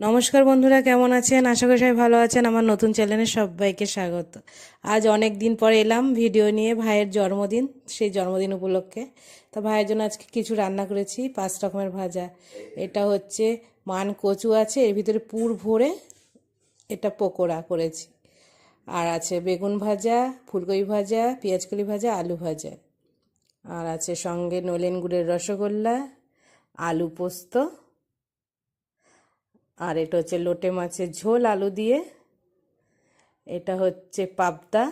নমস্কার বন্ধুরা, কেমন আছেন? আশা করি সবাই ভালো আছেন। আমার নতুন চ্যানেলে সবাইকে স্বাগত। আজ অনেক দিন পর এলাম ভিডিও নিয়ে ভাইয়ের জন্মদিন, সেই জন্মদিন উপলক্ষে। তো ভাইয়ের জন্য আজকে কিছু রান্না করেছি, পাঁচ রকমের ভাজা। এটা হচ্ছে মান কচু আছে, এর ভিতরে পুর ভরে এটা পকোড়া করেছি। আর আছে বেগুন ভাজা, ফুলকপি ভাজা, পেঁয়াজকলি ভাজা, আলু ভাজা। আর আছে সঙ্গে নলেন গুড়ের রসগোল্লা, আলু পোস্ত আর এটা হচ্ছে লোটে মাছের ঝোল, আলু দিয়ে। এটা হচ্ছে পাবদা,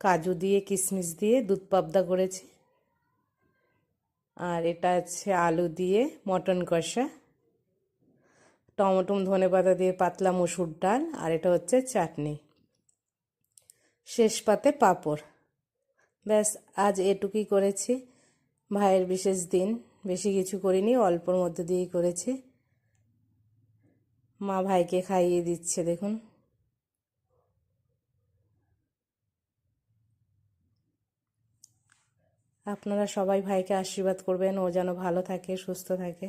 কাজু দিয়ে, কিশমিশ দিয়ে, দুধ পাবদা করেছি। আর এটা আছে আলু দিয়ে মটন কষা, টমেটো, ধনে পাতা দিয়ে পাতলা মসুর ডাল, আর এটা হচ্ছে চাটনি। শেষ পাতে পাঁপড়। ব্যাস, আজ এটুকুই করেছি। ভাইয়ের বিশেষ দিন, বেশি কিছু করিনি, অল্পর মধ্যে দিয়েই করেছি। মা ভাইকে খাইয়ে দিচ্ছে, দেখুন। আপনারা সবাই ভাইকে আশীর্বাদ করবেন, ও যেন ভালো থাকে, সুস্থ থাকে।